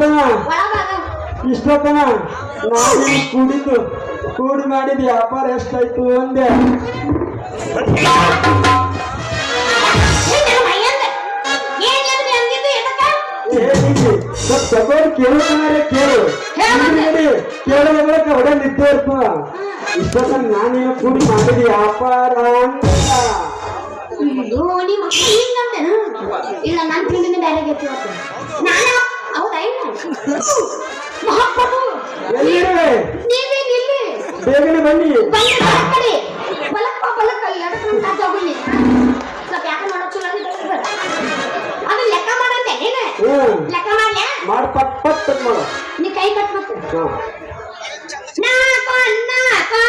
ಇಷ್ಟೊತ್ತನ ಇಷ್ಟೊತ್ತನ ನಾನು ಕುಡಿದು ಕೂಡಿ ಮಾಡಿದ ವ್ಯಾಪಾರ ಎಷ್ಟಾಯ್ತು ಸ್ವಲ್ಪ ತಗೊಂಡು ಕೇಳು. ಕೇಳೋ ಮೂಲಕ ಹೊಡೆ ನಿದ್ದೆ ಇರ್ತ ಇಷ್ಟೊತ್ತನ ನಾನೇನು ಕೂಡಿ ಮಾಡಿದ ವ್ಯಾಪಾರ ಅಂತ ಇಲ್ಲ ನನ್ ಬೇರೆ ಗತಿ ನಾನು ಮಹಾಪ್ರಭು ಎಲ್ಲಿರುವೆ ನೀವೇ ನಿಲ್ಲಿ ಬೇಗನೆ ಬನ್ನಿ. ಬನ್ನಿ ಬಲಕ್ಕ ಬಲಕ್ಕ ಎಡಕ್ಕೆ ಕಾಚ ಹೋಗ್ಲಿ ಸ್ವಲ್ಪ ಯಾಕೆ ಮಾಡೋ ಚಲೋ ಅದು ಲೆಕ್ಕ ಮಾಡಂತೆ ನೀನು? ಲೆಕ್ಕ ಮಾಡ್ಲ್ಯಾ ಮಾಡ್ ಪಟ್ ಪಟ್ ಪಟ್ ಮಾಡು. ನೀ ಕೈ ಕಟ್. ನಾಲ್ಕು ನಾಲ್ಕು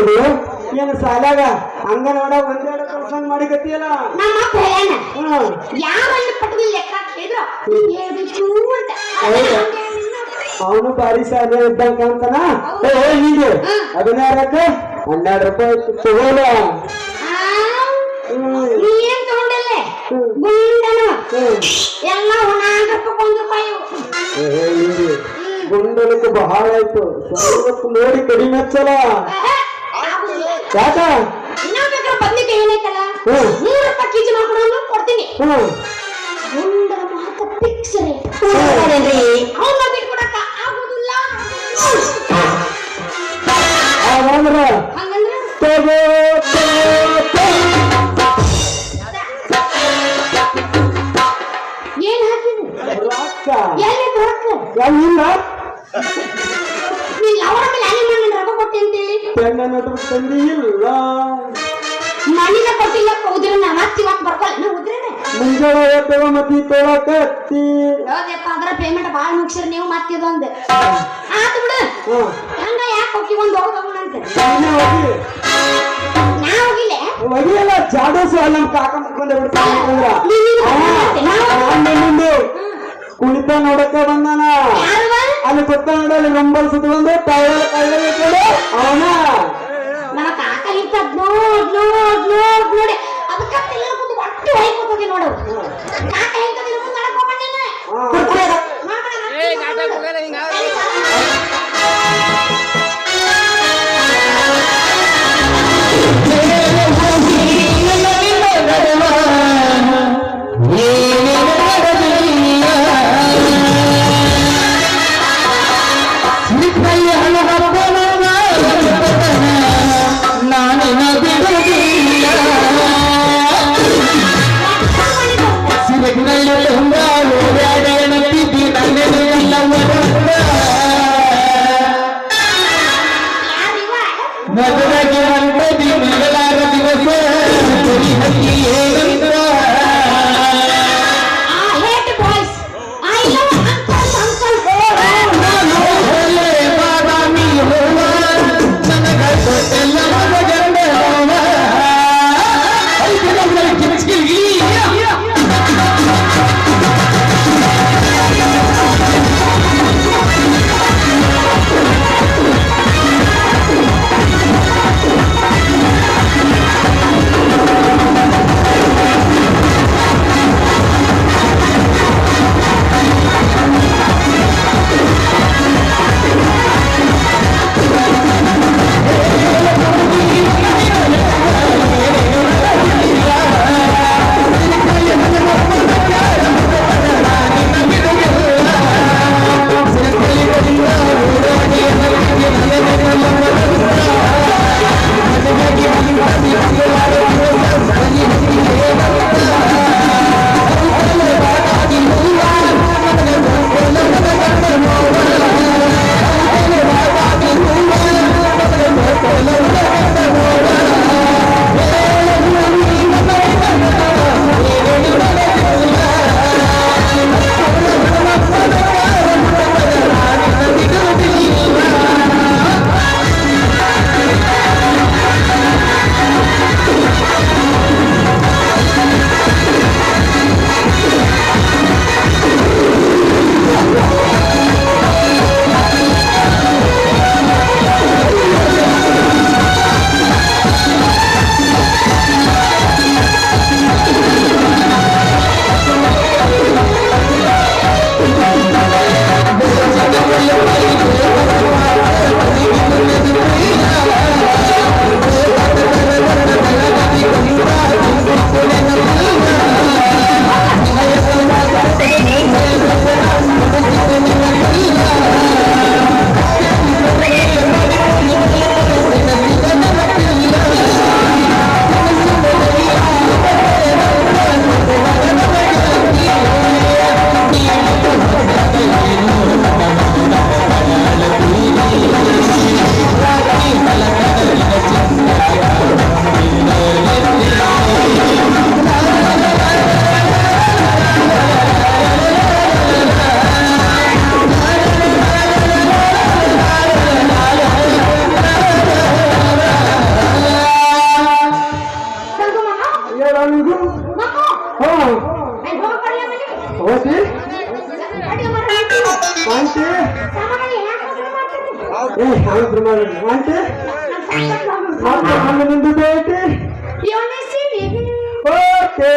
ಹೇಳಿದು ಏನು ಸಾಲಾಗ ಅಂಗನವಾಡ ಒಂದೆರಡು ಕೆಲಸ ಮಾಡಿಕತ್ತಿಯಲ್ಲ ನಮ್ಮ ಅಪ್ಪ ಹೇಳ್ಯಾನ ಹ್ಮ್ ಯಾವನ್ನ ಪಟ್ಟದ ಲೆಕ್ಕ ಹಾಕಿದ್ರು ನೀನ್ ಹೇಳ್ಬೇಕು ಅಂತ. ಅವನು ಭಾರಿ ಸಾಲ ಇದ್ದಂಗ ಅಂತನ? ಏ ಹೀಗೆ. ಹದಿನಾರಕ್ಕ? ಹನ್ನೆರಡು ರೂಪಾಯಿ ತಗೋಲ ನೀ ಏನ್ ತಗೊಂಡಲ್ಲೇ. ಗುಂಡನು. ಎಲ್ಲ ರೂಪಾಯಿ ಒಂದು ರೂಪಾಯಿ. ಬಹಳ ಆಯ್ತು. ನೋಡಿ ಕಡಿಮೆ ಹಚ್ಚಲ್ಲ. ಯಾಕ? ಏನೈತಲ್ಲ. ನೂರು ರೂಪಾಯಿ ಕೆಜಿ ಮಾಡ್ಕೊಂಡು ಕೊಡ್ತೀನಿ. ಹ್ಮ್. ಗುಂಡನ ಮಹತ್ವ ಫಿಕ್ಸ್ ರೀ ಹ್ಮ್. ಅವನ್ನ ಬಿಟ್ಕೊಡಕ ಆಗುದಿಲ್ಲ. ಅದಂದ್ರ ತಗೋ. ಏನ್ ಹಾಕಿದ್ರಿ? ಎಲ್ಲಿ ಇಲ್ಲ ನೀನ್ ಮೇಲೆ ಕೊಟ್ಟೆ ಅಂತೇಳಿ ತೆಂಗ ನಟರು ತಂದಿ ಇಲ್ಲ. ಮಣ್ಣಿನ ಕೊಟ್ಟಿಲ್ಲ ಉದ್ರ ನಾ ಮತ್ತೆ ಇವತ್ತು ಬರ್ಕೊಲ್ಲ ನಾ ಉದ್ರೇನೆ? ಮುಂಜಾನೆ ಎದ್ದವ ಮತ್ತಿ ತೊಳಕತ್ತಿ ಹೌದಪ್ಪ ಅದ್ರ ಪೇಮೆಂಟ್ ಭಾಳ ಮುಗಿಸ್ರಿ ನೀವು ಮತ್ತೆ ಇದೊಂದು ಆತು ಬಿಡು. ಹಂಗ ಯಾಕೆ ಹೋಗಿ ಒಂದು ಹೋಗೋದಂತ ನೀನೇ ಹೋಗಿ. ನಾ ಹೋಗಿಲ್ಲ? ಒಗಿಯಲ್ಲ ಜಾಡೋಸು ಅಲ್ಲ ನಮ್ಮ ಕಾಕ ಮುಕ್ಕೊಂಡೆ ಬಿಡ್ತಾನೆ ಅಂತಂದ್ರ ನೀನು ಅವ, ಅವ ಕುಳಿತ ನೋಡಕ್ಕ ಅಲ್ಲಿ ನಂಬರ್ ರಂಬಲ್ ಸುತ್ತಕೊಂಡು ಟೈರ್ ಕೈಯಲ್ಲಿ ಇಟ್ಕೊಂಡು ಅವನ? ನನ್ನ ಕಾಕ ನೋಡ್ ನೋಡ್ ನೋಡ್ ನೋಡಿ. ಅದಕ್ಕೆ ತೆಲ್ಲ ಕೂತು ಒಟ್ಟು ಹೊಯ್ಕೋತೋಗಿ ನೋಡು. ಯಾರಿವ ಆಂಟಿ ಆಂಟಿ ಏ ಹೌದು ಮಾಡಿ ಆಂಟಿ ಮತ್ತೆ ಹಣ್ಣು ನಿಂದಿದ್ದೆ ಓಕೆ.